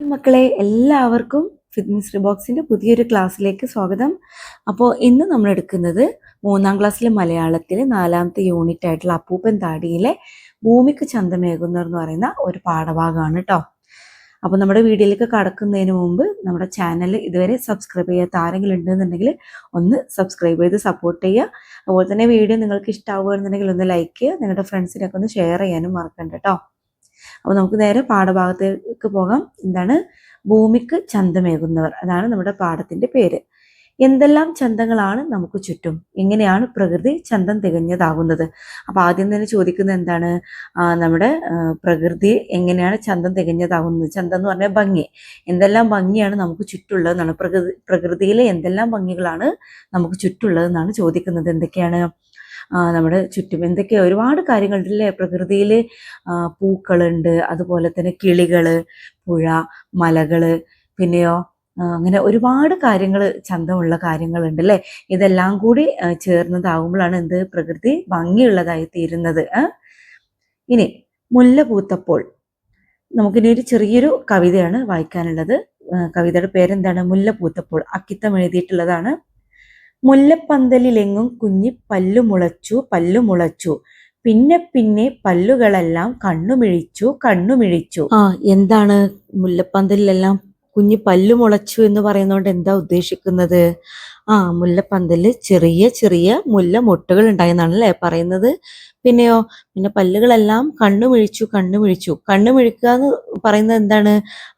മക്കളെ എല്ലാവർക്കും ഫിറ്റ്നസ് റിബോക്സിന്റെ പുതിയൊരു ക്ലാസ്സിലേക്ക് സ്വാഗതം. അപ്പോൾ ഇന്ന് നമ്മൾ എടുക്കുന്നത് മൂന്നാം ക്ലാസ്സിലെ മലയാളത്തിലെ നാലാമത്തെ യൂണിറ്റ് ആയിട്ടുള്ള അപ്പൂപ്പൻ താടിയിലെ ഭൂമിക്ക് ചന്തമേകുന്നവർ എന്ന് പറയുന്ന ഒരു പാഠഭാഗമാണ് കേട്ടോ അപ്പോൾ നമ്മുടെ വീഡിയോയിലേക്ക് കടക്കുന്നതിന് മുമ്പ് നമ്മുടെ ചാനൽ ഇതുവരെ സബ്സ്ക്രൈബ് ചെയ്യാത്ത ആരെങ്കിലും ഉണ്ടെന്നുണ്ടെങ്കിൽ ഒന്ന് സബ്സ്ക്രൈബ് ചെയ്ത് സപ്പോർട്ട് ചെയ്യുക. അതുപോലെ തന്നെ വീഡിയോ നിങ്ങൾക്ക് ഇഷ്ടമാവുകയാണെന്നുണ്ടെങ്കിൽ ഒന്ന് ലൈക്ക് ചെയ്യുക. നിങ്ങളുടെ ഫ്രണ്ട്സിനൊക്കെ ഒന്ന് ഷെയർ ചെയ്യാനും മറക്കണ്ട കേട്ടോ അപ്പോൾ നമുക്ക് നേരെ പാഠഭാഗത്തേക്ക് പോകാം. എന്താണ്? ഭൂമിക്ക് ചന്തമേകുന്നവർ. അതാണ് നമ്മുടെ പാഠത്തിന്റെ പേര്. എന്തെല്ലാം ചന്തങ്ങളാണ് നമുക്ക് ചുറ്റും? എങ്ങനെയാണ് പ്രകൃതി ചന്തം തികഞ്ഞതാകുന്നത്? അപ്പോൾ ആദ്യം തന്നെ ചോദിക്കുന്നത് എന്താണ്? നമ്മുടെ പ്രകൃതി എങ്ങനെയാണ് ചന്തം തികഞ്ഞതാകുന്നത്? ചന്തം എന്ന് പറഞ്ഞാൽ ഭംഗി. എന്തെല്ലാം ഭംഗിയാണ് നമുക്ക് ചുറ്റുള്ളതെന്നാണ് പ്രകൃതി പ്രകൃതിയിലെ എന്തെല്ലാം ഭംഗികളാണ് നമുക്ക് ചുറ്റുള്ളതെന്നാണ് ചോദിക്കുന്നത്. എന്തൊക്കെയാണ്? നമ്മുടെ ചുറ്റും എന്തൊക്കെയാ ഒരുപാട് കാര്യങ്ങളുണ്ടല്ലേ പ്രകൃതിയിൽ പൂക്കളുണ്ട് അതുപോലെ തന്നെ കിളികൾ പുഴ മലകൾ പിന്നെയോ അങ്ങനെ ഒരുപാട് കാര്യങ്ങൾ ചന്തമുള്ള കാര്യങ്ങളുണ്ട് അല്ലേ? ഇതെല്ലാം കൂടി ചേർന്നതാകുമ്പോഴാണ് എന്ത്? പ്രകൃതി ഭംഗിയുള്ളതായി തീരുന്നത് ഇനി മുല്ല പൂത്തപ്പോൾ. നമുക്കിനി ഒരു ചെറിയൊരു കവിതയാണ് വായിക്കാനുള്ളത്. കവിതയുടെ പേരെന്താണ്? മുല്ല പൂത്തപ്പോൾ. അക്കിത്തം എഴുതിയിട്ടുള്ളതാണ്. മുല്ലപ്പന്തലിലെങ്ങും കുഞ്ഞി പല്ലു മുളച്ചു പല്ലു മുളച്ചു. പിന്നെ പിന്നെ പല്ലുകളെല്ലാം കണ്ണുമിഴിച്ചു കണ്ണുമിഴിച്ചു. ആ എന്താണ് മുല്ലപ്പന്തലിലെല്ലാം കുഞ്ഞി പല്ലു മുളച്ചു എന്ന് പറയുന്നതുകൊണ്ട് എന്താ ഉദ്ദേശിക്കുന്നത്? ആ മുല്ലപ്പന്തൽ ചെറിയ ചെറിയ മുല്ല മൊട്ടുകൾ ഉണ്ടായെന്നാണ് അല്ലേ പറയുന്നത്. പിന്നെയോ പിന്നെ പല്ലുകളെല്ലാം കണ്ണുമിഴിച്ചു കണ്ണുമിഴിച്ചു കണ്ണുമിഴിക്കുക എന്ന് പറയുന്നത് എന്താണ്?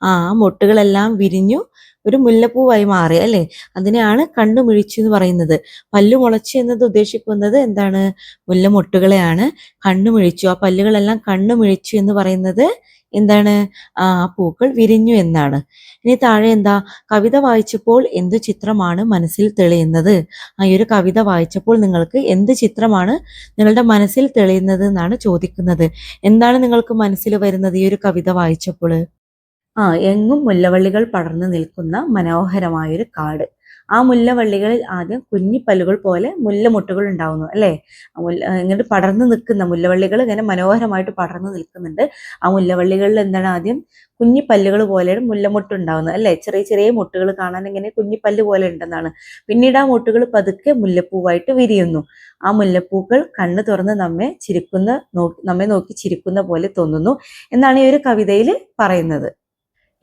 ആ മൊട്ടുകളെല്ലാം വിരിഞ്ഞു ഒരു മുല്ലപ്പൂവായി മാറി അല്ലേ? അതിനെയാണ് കണ്ണുമിഴിച്ചു എന്ന് പറയുന്നത്. പല്ലു മുളച്ചു എന്നത് ഉദ്ദേശിക്കുന്നത് എന്താണ്? മുല്ലമൊട്ടുകളെയാണ് കണ്ണുമിഴിച്ചു ആ പല്ലുകളെല്ലാം കണ്ണുമിഴിച്ചു എന്ന് പറയുന്നത് എന്താണ്? ആ പൂക്കൾ വിരിഞ്ഞു എന്നാണ്. ഇനി താഴെ എന്താ? കവിത വായിച്ചപ്പോൾ എന്ത് ചിത്രമാണ് മനസ്സിൽ തെളിയുന്നത്. ആ ഒരു കവിത വായിച്ചപ്പോൾ നിങ്ങൾക്ക് എന്ത് ചിത്രമാണ് നിങ്ങളുടെ മനസ്സിൽ തെളിയുന്നത് എന്നാണ് ചോദിക്കുന്നത്. എന്താണ് നിങ്ങൾക്ക് മനസ്സിൽ വരുന്നത് ഈ ഒരു കവിത വായിച്ചപ്പോൾ? ആ എങ്ങും മുല്ലവള്ളികൾ പടർന്നു നിൽക്കുന്ന മനോഹരമായൊരു കാട്. ആ മുല്ലവള്ളികളിൽ ആദ്യം കുഞ്ഞിപ്പല്ലുകൾ പോലെ മുല്ലമുട്ടുകൾ ഉണ്ടാവുന്നു അല്ലേ? മുല്ല ഇങ്ങോട്ട് പടർന്നു നിൽക്കുന്ന മുല്ലവള്ളികൾ ഇങ്ങനെ മനോഹരമായിട്ട് പടർന്നു നിൽക്കുന്നുണ്ട്. ആ മുല്ലവള്ളികളിൽ എന്താണ് ആദ്യം കുഞ്ഞിപ്പല്ലുകൾ പോലെ മുല്ലമുട്ട് ഉണ്ടാവുന്നത് അല്ലേ? ചെറിയ ചെറിയ മുട്ടുകൾ കാണാൻ ഇങ്ങനെ കുഞ്ഞിപ്പല്ല് പോലെ ഉണ്ടെന്നാണ്. പിന്നീട് ആ മുട്ടുകൾ പതുക്കെ മുല്ലപ്പൂവായിട്ട് വിരിയുന്നു. ആ മുല്ലപ്പൂക്കൾ കണ്ണു തുറന്ന് നമ്മെ ചിരിക്കുന്ന നമ്മെ നോക്കി ചിരിക്കുന്ന പോലെ തോന്നുന്നു എന്നാണ് ഈ ഒരു കവിതയിൽ പറയുന്നത്.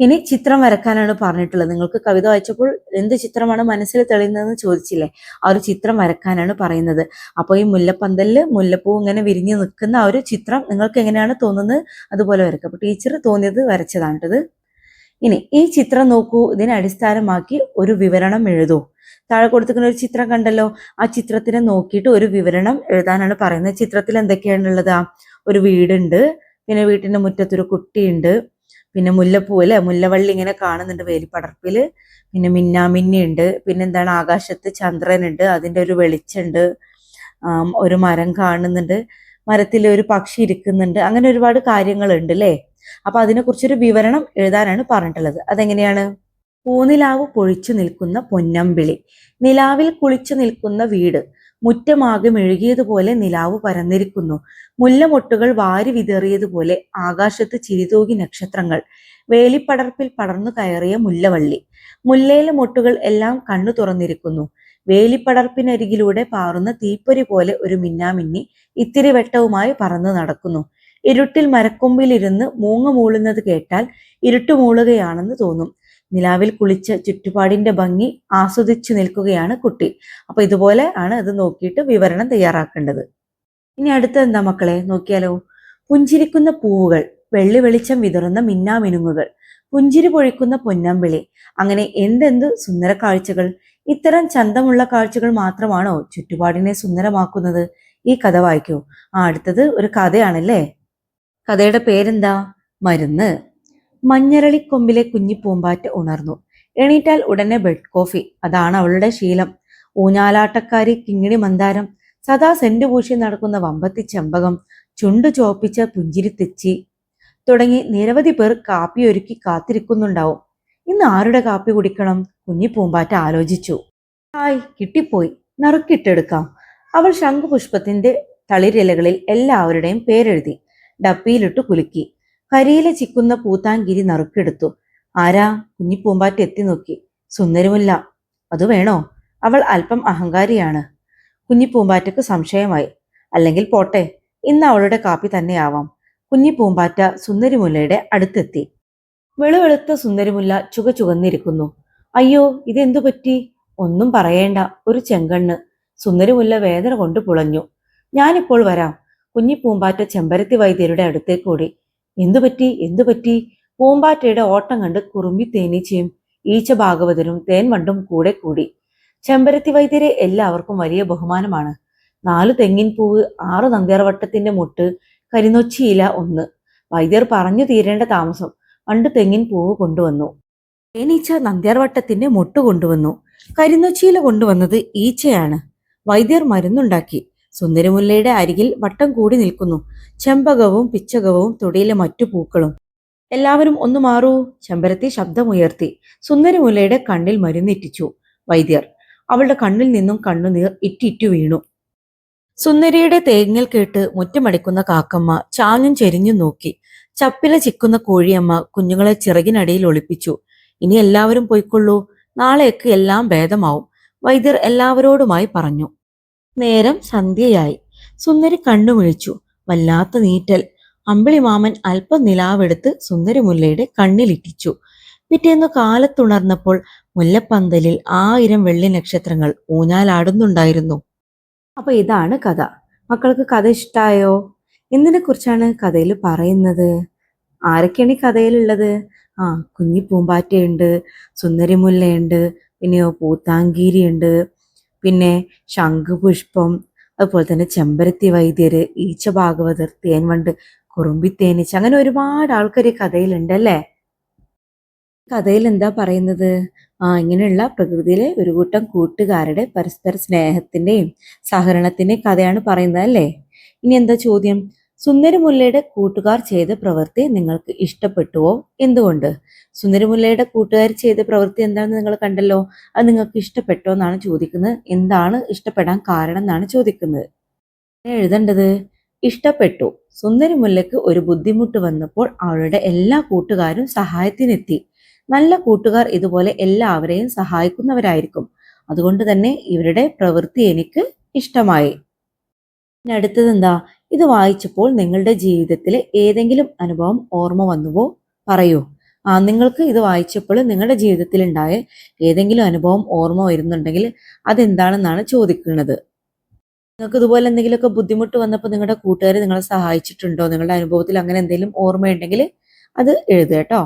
ഇനി ചിത്രം വരക്കാനാണ് പറഞ്ഞിട്ടുള്ളത്. നിങ്ങൾക്ക് കവിത വായിച്ചപ്പോൾ എന്ത് ചിത്രമാണ് മനസ്സിൽ തെളിയുന്നതെന്ന് ചോദിച്ചില്ലേ? ആ ഒരു ചിത്രം വരക്കാനാണ് പറയുന്നത്. അപ്പോൾ ഈ മുല്ലപ്പന്തലിൽ മുല്ലപ്പൂ ഇങ്ങനെ വിരിഞ്ഞു നിൽക്കുന്ന ആ ഒരു ചിത്രം നിങ്ങൾക്ക് എങ്ങനെയാണ് തോന്നുന്നത്? അതുപോലെ വരക്കുക അപ്പൊ ടീച്ചർ തോന്നിയത് വരച്ചതാണ് കേട്ടത് ഇനി ഈ ചിത്രം നോക്കൂ. ഇതിനെ അടിസ്ഥാനമാക്കി ഒരു വിവരണം എഴുതൂ. താഴെ കൊടുത്തിരിക്കുന്ന ഒരു ചിത്രം കണ്ടല്ലോ. ആ ചിത്രത്തിനെ നോക്കിയിട്ട് ഒരു വിവരണം എഴുതാനാണ് പറയുന്നത്. ചിത്രത്തിൽ എന്തൊക്കെയാണുള്ളത്? ഒരു വീടുണ്ട്. പിന്നെ വീട്ടിന്റെ മുറ്റത്തൊരു കുട്ടിയുണ്ട്. പിന്നെ മുല്ലപ്പൂ അല്ലെ? മുല്ലവള്ളി ഇങ്ങനെ കാണുന്നുണ്ട് വേലിപ്പടർപ്പിൽ പിന്നെ മിന്നാമിന്നി ഉണ്ട്. പിന്നെ എന്താണ്? ആകാശത്ത് ചന്ദ്രനുണ്ട് അതിന്റെ ഒരു വെളിച്ചുണ്ട്. ഒരു മരം കാണുന്നുണ്ട്. മരത്തിൽ ഒരു പക്ഷി ഇരിക്കുന്നുണ്ട്. അങ്ങനെ ഒരുപാട് കാര്യങ്ങളുണ്ട് അല്ലേ? അപ്പൊ അതിനെക്കുറിച്ചൊരു വിവരണം എഴുതാനാണ് പറഞ്ഞിട്ടുള്ളത്. അതെങ്ങനെയാണ്? പൂനിലാവ് പൊഴിച്ചു നിൽക്കുന്ന പൊന്നമ്പിളി. നിലാവിൽ കുളിച്ചു നിൽക്കുന്ന വീട്. മുറ്റമാകെ മെഴുകിയതുപോലെ നിലാവ് പരന്നിരിക്കുന്നു. മുല്ലമൊട്ടുകൾ വാരി വിതറിയതുപോലെ ആകാശത്ത് ചിരിതൂകി നക്ഷത്രങ്ങൾ. വേലിപ്പടർപ്പിൽ പടർന്നു കയറിയ മുല്ലവള്ളി. മുല്ലയിലെ മൊട്ടുകൾ എല്ലാം കണ്ണു തുറന്നിരിക്കുന്നു. വേലിപ്പടർപ്പിനരികിലൂടെ പാറുന്ന തീപ്പൊരി പോലെ ഒരു മിന്നാമിന്നി ഇത്തിരി വെട്ടവുമായി പറന്നു നടക്കുന്നു. ഇരുട്ടിൽ മരക്കൊമ്പിലിരുന്ന് മൂങ്ങ മൂളുന്നത് കേട്ടാൽ ഇരുട്ട് മൂളുകയാണെന്ന് തോന്നും. നിലാവിൽ കുളിച്ച ചുറ്റുപാടിന്റെ ഭംഗി ആസ്വദിച്ചു നിൽക്കുകയാണ് കുട്ടി. അപ്പൊ ഇതുപോലെ ആണ് ഇത് നോക്കിയിട്ട് വിവരണം തയ്യാറാക്കേണ്ടത്. ഇനി അടുത്ത എന്താ മക്കളെ നോക്കിയാലോ? പുഞ്ചിരിക്കുന്ന പൂവുകൾ വെള്ളി വെളിച്ചം വിതറുന്ന മിന്നാമിനുങ്ങുകൾ പുഞ്ചിരി പൊഴിക്കുന്ന പൊന്നമ്പിളി അങ്ങനെ എന്തെന്ത് സുന്ദര കാഴ്ചകൾ? ഇത്തരം ചന്തമുള്ള കാഴ്ചകൾ മാത്രമാണോ ചുറ്റുപാടിനെ സുന്ദരമാക്കുന്നത്? ഈ കഥ വായിക്കൂ. ആ അടുത്തത് ഒരു കഥയാണല്ലേ? കഥയുടെ പേരെന്താ? മരുന്ന്. മഞ്ഞരളിക്കൊമ്പിലെ കുഞ്ഞി പൂമ്പാറ്റ ഉണർന്നു. എണീറ്റാൽ ഉടനെ ബെഡ് കോഫി അതാണ് അവളുടെ ശീലം. ഊഞ്ഞാലാട്ടക്കാരി കിങ്ങിണി മന്ദാരം സദാ സെന്റ് പൂശി നടക്കുന്ന വമ്പത്തി ചെമ്പകം ചുണ്ടു ചോപ്പിച്ച പുഞ്ചിരി തെച്ചി തുടങ്ങി നിരവധി പേർ കാപ്പി ഒരുക്കി കാത്തിരിക്കുന്നുണ്ടാവും. ഇന്ന് ആരുടെ കാപ്പി കുടിക്കണം? കുഞ്ഞി പൂമ്പാറ്റ ആലോചിച്ചു. ഹായ് കിട്ടിപ്പോയി. നറുക്കിട്ടെടുക്കാം. അവൾ ശംഖുപുഷ്പത്തിന്റെ തളിരിലകളിൽ എല്ലാവരുടെയും പേരെഴുതി. ഡപ്പിയിലിട്ട് കുലുക്കി. കരിയില ചിക്കുന്ന പൂത്താങ്കിരി നറുക്കെടുത്തു. ആരാ? കുഞ്ഞിപ്പൂമ്പാറ്റ് എത്തി നോക്കി. സുന്ദരമില്ല. അത് വേണോ? അവൾ അല്പം അഹങ്കാരിയാണ്. കുഞ്ഞിപ്പൂമ്പാറ്റക്ക് സംശയമായി. അല്ലെങ്കിൽ പോട്ടെ ഇന്ന് അവളുടെ കാപ്പി തന്നെയാവാം. കുഞ്ഞിപ്പൂമ്പാറ്റ സുന്ദരിമുല്ലയുടെ അടുത്തെത്തി. വെളുവെളുത്ത സുന്ദരിമുല്ല ചുക ചുകന്നിരിക്കുന്നു അയ്യോ ഇതെന്തു പറ്റി? ഒന്നും പറയേണ്ട ഒരു ചെങ്കണ്ണ്. സുന്ദരിമുല്ല വേദന കൊണ്ട് പുളഞ്ഞു. ഞാനിപ്പോൾ വരാം. കുഞ്ഞിപ്പൂമ്പാറ്റ ചെമ്പരത്തി വൈദ്യരുടെ അടുത്തേക്ക് ഓടി. എന്തു പറ്റി? എന്തു പറ്റി? പൂമ്പാറ്റയുടെ ഓട്ടം കണ്ട് കുറുമ്പി തേനീച്ചയും ഈച്ച ഭാഗവതരും തേൻ വണ്ടും കൂടെ കൂടി. ചെമ്പരത്തി വൈദ്യരെ എല്ലാവർക്കും വലിയ ബഹുമാനമാണ്. നാലു തെങ്ങിൻ പൂവ് ആറു നന്ദ്യാർവട്ടത്തിന്റെ മുട്ട് കരിനൊച്ചിയില ഒന്ന്. വൈദ്യർ പറഞ്ഞു തീരേണ്ട താമസം. പണ്ട് തെങ്ങിൻ പൂവ് കൊണ്ടുവന്നു. തേനീച്ച നന്ദ്യാർവട്ടത്തിന്റെ മുട്ട് കൊണ്ടുവന്നു. കരിനൊച്ചിയില കൊണ്ടുവന്നത് ഈച്ചയാണ്. വൈദ്യർ മരുന്നുണ്ടാക്കി. സുന്ദരമുല്ലയുടെ അരികിൽ വട്ടം കൂടി നിൽക്കുന്നു. ചെമ്പകവും പിച്ചകവും തൊടിയിലെ മറ്റു പൂക്കളും. എല്ലാവരും ഒന്ന് മാറൂ. ചെമ്പരത്തി ശബ്ദമുയർത്തി. സുന്ദരമുല്ലയുടെ കണ്ണിൽ മരുന്നിറ്റിച്ചു. വൈദ്യർ അവളുടെ കണ്ണിൽ നിന്നും കണ്ണുനീർ ഇറ്റിറ്റു വീണു. സുന്ദരിയുടെ തേങ്ങൽ കേട്ട് മുറ്റമടിക്കുന്ന കാക്കമ്മ ചാഞ്ഞും ചെരിഞ്ഞും നോക്കി. ചപ്പില ചിക്കുന്ന കോഴിയമ്മ കുഞ്ഞുങ്ങളെ ചിറകിനടിയിൽ ഒളിപ്പിച്ചു. ഇനി എല്ലാവരും പോയിക്കൊള്ളൂ. നാളെയൊക്കെ എല്ലാം ഭേദമാവും വൈദ്യർ എല്ലാവരോടുമായി പറഞ്ഞു. നേരം സന്ധ്യയായി. സുന്ദരി കണ്ണുമിഴിച്ചു. വല്ലാത്ത നീറ്റൽ. അമ്പിളിമാമൻ അല്പം നിലാവെടുത്ത് സുന്ദരിമുല്ലയുടെ കണ്ണിലിറ്റിച്ചു പിറ്റേന്നു കാലത്തുണർന്നപ്പോൾ മുല്ലപ്പന്തലിൽ ആയിരം വെള്ളി നക്ഷത്രങ്ങൾ ഊഞ്ഞാലാടുന്നുണ്ടായിരുന്നു. അപ്പൊ ഇതാണ് കഥ. മക്കൾക്ക് കഥ ഇഷ്ടായോ? എന്തിനെ കുറിച്ചാണ് കഥയിൽ പറയുന്നത്? ആരൊക്കെയാണ് ഈ കഥയിലുള്ളത്? ആ കുഞ്ഞി പൂമ്പാറ്റയുണ്ട് സുന്ദരിമുല്ലയുണ്ട് പിന്നെയോ പൂത്താങ്കീരിയുണ്ട് പിന്നെ ശംഖുപുഷ്പം അതുപോലെ തന്നെ ചെമ്പരത്തി വൈദ്യർ ഈച്ച ഭാഗവതർ തേൻവണ്ട് കുറുമ്പി തേനീച്ച അങ്ങനെ ഒരുപാട് ആൾക്കാർ ഈ കഥയിലുണ്ട് കഥയിൽ എന്താ പറയുന്നത്? ആ ഇങ്ങനെയുള്ള പ്രകൃതിയിലെ ഒരു കൂട്ടം കൂട്ടുകാരുടെ പരസ്പര സ്നേഹത്തിന്റെയും സഹകരണത്തിന്റെയും കഥയാണ് പറയുന്നത് അല്ലേ? ഇനി എന്താ ചോദ്യം? സുന്ദരമുല്ലയുടെ കൂട്ടുകാർ ചെയ്ത പ്രവൃത്തി നിങ്ങൾക്ക് ഇഷ്ടപ്പെട്ടുവോ? എന്തുകൊണ്ട്? സുന്ദരമുല്ലയുടെ കൂട്ടുകാർ ചെയ്ത പ്രവൃത്തി എന്താണെന്ന് നിങ്ങൾ കണ്ടല്ലോ. അത് നിങ്ങൾക്ക് ഇഷ്ടപ്പെട്ടോ എന്നാണ് ചോദിക്കുന്നത്. എന്താണ് ഇഷ്ടപ്പെടാൻ കാരണം എന്നാണ് ചോദിക്കുന്നത്. എഴുതേണ്ടത് ഇഷ്ടപ്പെട്ടു. സുന്ദരമുല്ലയ്ക്ക് ഒരു ബുദ്ധിമുട്ട് വന്നപ്പോൾ അവളുടെ എല്ലാ കൂട്ടുകാരും സഹായത്തിനെത്തി. നല്ല കൂട്ടുകാർ ഇതുപോലെ എല്ലാവരെയും സഹായിക്കുന്നവരായിരിക്കും. അതുകൊണ്ട് തന്നെ ഇവരുടെ പ്രവൃത്തി എനിക്ക് ഇഷ്ടമായി. അടുത്തത് എന്താ? ഇത് വായിച്ചപ്പോൾ നിങ്ങളുടെ ജീവിതത്തിലെ ഏതെങ്കിലും അനുഭവം ഓർമ്മ വന്നുവോ? പറയൂ. ആ നിങ്ങൾക്ക് ഇത് വായിച്ചപ്പോൾ നിങ്ങളുടെ ജീവിതത്തിൽ ഉണ്ടായ ഏതെങ്കിലും അനുഭവം ഓർമ്മ വരുന്നുണ്ടെങ്കിൽ അതെന്താണെന്നാണ് ചോദിക്കുന്നത്. നിങ്ങൾക്ക് ഇതുപോലെ എന്തെങ്കിലുമൊക്കെ ബുദ്ധിമുട്ട് വന്നപ്പോൾ നിങ്ങളുടെ കൂട്ടുകാർ നിങ്ങളെ സഹായിച്ചിട്ടുണ്ടോ? നിങ്ങളുടെ അനുഭവത്തിൽ അങ്ങനെ എന്തെങ്കിലും ഓർമ്മയുണ്ടെങ്കിൽ അത് എഴുതുക കേട്ടോ.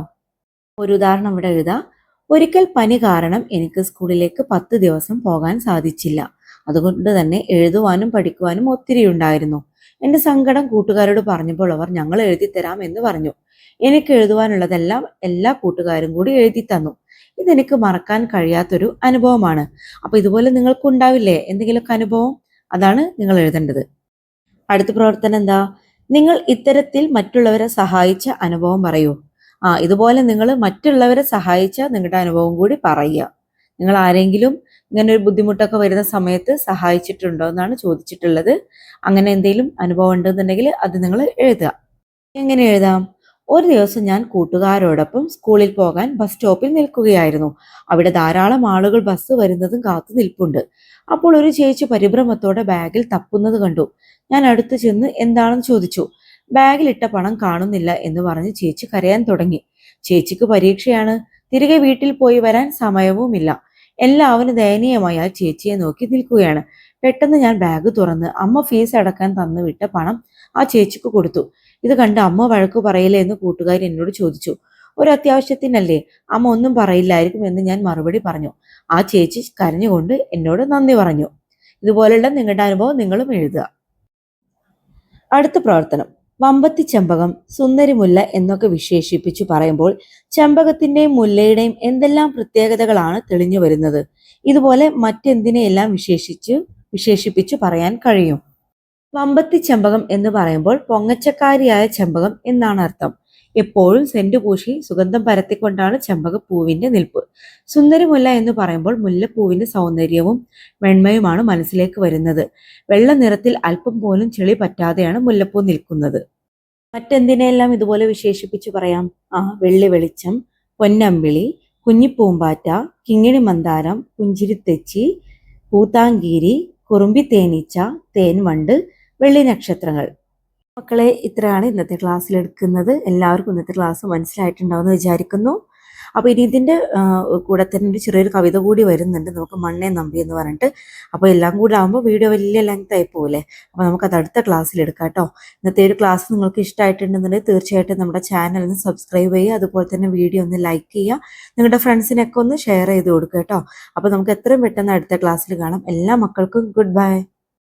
ഒരു ഉദാഹരണം ഇവിടെ എഴുതാം. ഒരിക്കൽ പനി കാരണം എനിക്ക് സ്കൂളിലേക്ക് പത്ത് ദിവസം പോകാൻ സാധിച്ചില്ല. അതുകൊണ്ട് തന്നെ എഴുതുവാനും പഠിക്കുവാനും ഒത്തിരി ഉണ്ടായിരുന്നു എന്റെ സങ്കടം കൂട്ടുകാരോട് പറഞ്ഞപ്പോൾ അവർ ഞങ്ങൾ എഴുതി തരാം എന്ന് പറഞ്ഞു. എനിക്ക് എഴുതുവാനുള്ളതെല്ലാം എല്ലാ കൂട്ടുകാരും കൂടി എഴുതി തന്നു. ഇതെനിക്ക് മറക്കാൻ കഴിയാത്തൊരു അനുഭവമാണ്. അപ്പൊ ഇതുപോലെ നിങ്ങൾക്ക് ഉണ്ടാവില്ലേ എന്തെങ്കിലുമൊക്കെ അനുഭവം? അതാണ് നിങ്ങൾ എഴുതേണ്ടത്. അടുത്ത പ്രവർത്തനം എന്താ? നിങ്ങൾ ഇത്തരത്തിൽ മറ്റുള്ളവരെ സഹായിച്ച അനുഭവം പറയൂ. ആ ഇതുപോലെ നിങ്ങൾ മറ്റുള്ളവരെ സഹായിച്ച നിങ്ങളുടെ അനുഭവം കൂടി പറയുക. നിങ്ങൾ ആരെങ്കിലും ഇങ്ങനെ ഒരു ബുദ്ധിമുട്ടൊക്കെ വരുന്ന സമയത്ത് സഹായിച്ചിട്ടുണ്ടോ എന്നാണ് ചോദിച്ചിട്ടുള്ളത്. അങ്ങനെ എന്തെങ്കിലും അനുഭവം ഉണ്ടെന്നുണ്ടെങ്കിൽ അത് നിങ്ങൾ എഴുതുക. എങ്ങനെ എഴുതാം? ഒരു ദിവസം ഞാൻ കൂട്ടുകാരോടൊപ്പം സ്കൂളിൽ പോകാൻ ബസ് സ്റ്റോപ്പിൽ നിൽക്കുകയായിരുന്നു. അവിടെ ധാരാളം ആളുകൾ ബസ് വരുന്നതും കാത്തു നിൽപ്പുണ്ട്. അപ്പോൾ ഒരു ചേച്ചി പരിഭ്രമത്തോടെ ബാഗിൽ തപ്പുന്നത് കണ്ടു. ഞാൻ അടുത്ത് ചെന്ന് എന്താണെന്ന് ചോദിച്ചു. ബാഗിലിട്ട പണം കാണുന്നില്ല എന്ന് പറഞ്ഞ് ചേച്ചി കരയാൻ തുടങ്ങി. ചേച്ചിക്ക് പരീക്ഷയാണ്. തിരികെ വീട്ടിൽ പോയി വരാൻ സമയവുമില്ല. എല്ലാവരും ദയനീയമായി ആ ചേച്ചിയെ നോക്കി നിൽക്കുകയാണ്. പെട്ടെന്ന് ഞാൻ ബാഗ് തുറന്ന് അമ്മ ഫീസ് അടക്കാൻ തന്നു വിട്ട പണം ആ ചേച്ചിക്ക് കൊടുത്തു. ഇത് കണ്ട് അമ്മ വഴക്ക് പറയില്ലേ എന്ന് കൂട്ടുകാരി എന്നോട് ചോദിച്ചു. ഒരു അത്യാവശ്യത്തിനല്ലേ? അമ്മ ഒന്നും പറയില്ലായിരിക്കും എന്ന് ഞാൻ മറുപടി പറഞ്ഞു. ആ ചേച്ചി കരഞ്ഞുകൊണ്ട് എന്നോട് നന്ദി പറഞ്ഞു. ഇതുപോലെയുള്ള നിങ്ങളുടെ അനുഭവം നിങ്ങളും എഴുതുക. അടുത്ത പ്രവർത്തനം. വമ്പത്തി ചെമ്പകം സുന്ദരിമുല്ല എന്നൊക്കെ വിശേഷിപ്പിച്ചു പറയുമ്പോൾ ചെമ്പകത്തിന്റെയും മുല്ലയുടെയും എന്തെല്ലാം പ്രത്യേകതകളാണ് തെളിഞ്ഞു വരുന്നത്? ഇതുപോലെ മറ്റെന്തിനെയെല്ലാം വിശേഷിച്ച് വിശേഷിപ്പിച്ചു പറയാൻ കഴിയും? വമ്പത്തി ചെമ്പകം എന്ന് പറയുമ്പോൾ പൊങ്ങച്ചക്കാരിയായ ചെമ്പകം എന്നാണ് അർത്ഥം എപ്പോഴും സെന്റ് പൂശി സുഗന്ധം പരത്തിക്കൊണ്ടാണ് ചെമ്പകപ്പൂവിന്റെ നിൽപ്പ്. സുന്ദരിമുല്ല എന്ന് പറയുമ്പോൾ മുല്ലപ്പൂവിന്റെ സൗന്ദര്യവും വെണ്മയുമാണ് മനസ്സിലേക്ക് വരുന്നത്. വെള്ള നിറത്തിൽ അല്പം പോലും ചെളി പറ്റാതെയാണ് മുല്ലപ്പൂ നിൽക്കുന്നത്. മറ്റെന്തിനെല്ലാം ഇതുപോലെ വിശേഷിപ്പിച്ച് പറയാം? ആ വെള്ളി വെളിച്ചം പൊന്നമ്പിളി കുഞ്ഞിപ്പൂമ്പാറ്റ കിങ്ങിണി മന്ദാരം പുഞ്ചിരിത്തെച്ചി പൂത്താങ്കീരി കുറുമ്പി തേനീച്ച തേൻവണ്ട് വെള്ളി നക്ഷത്രങ്ങൾ. മക്കളെ ഇത്രയാണ് ഇന്നത്തെ ക്ലാസ്സിൽ എടുക്കുന്നത്. എല്ലാവർക്കും ഇന്നത്തെ ക്ലാസ് മനസ്സിലായിട്ടുണ്ടാവുമെന്ന് വിചാരിക്കുന്നു. അപ്പോൾ ഇനി ഇതിന്റെ കൂടെ തന്നെ ഒരു ചെറിയൊരു കവിത കൂടി വരുന്നുണ്ട്. നമുക്ക് മണ്ണേ നമ്പി എന്ന് പറഞ്ഞിട്ട്. അപ്പോൾ എല്ലാം കൂടെ ആകുമ്പോൾ വീഡിയോ വലിയ ലെങ്ത് ആയി പോകില്ലേ അപ്പോൾ നമുക്കത് അടുത്ത ക്ലാസ്സിൽ എടുക്കാം കേട്ടോ. ഇന്നത്തെ ഒരു ക്ലാസ് നിങ്ങൾക്ക് ഇഷ്ടമായിട്ടുണ്ടെന്നുണ്ടെങ്കിൽ തീർച്ചയായിട്ടും നമ്മുടെ ചാനൽ ഒന്ന് സബ്സ്ക്രൈബ് ചെയ്യുക. അതുപോലെ തന്നെ വീഡിയോ ഒന്ന് ലൈക്ക് ചെയ്യുക. നിങ്ങളുടെ ഫ്രണ്ട്സിനൊക്കെ ഒന്ന് ഷെയർ ചെയ്ത് കൊടുക്കുക കേട്ടോ. അപ്പോൾ നമുക്ക് എത്രയും പെട്ടെന്ന് അടുത്ത ക്ലാസ്സിൽ കാണാം. എല്ലാ മക്കൾക്കും ഗുഡ് ബൈ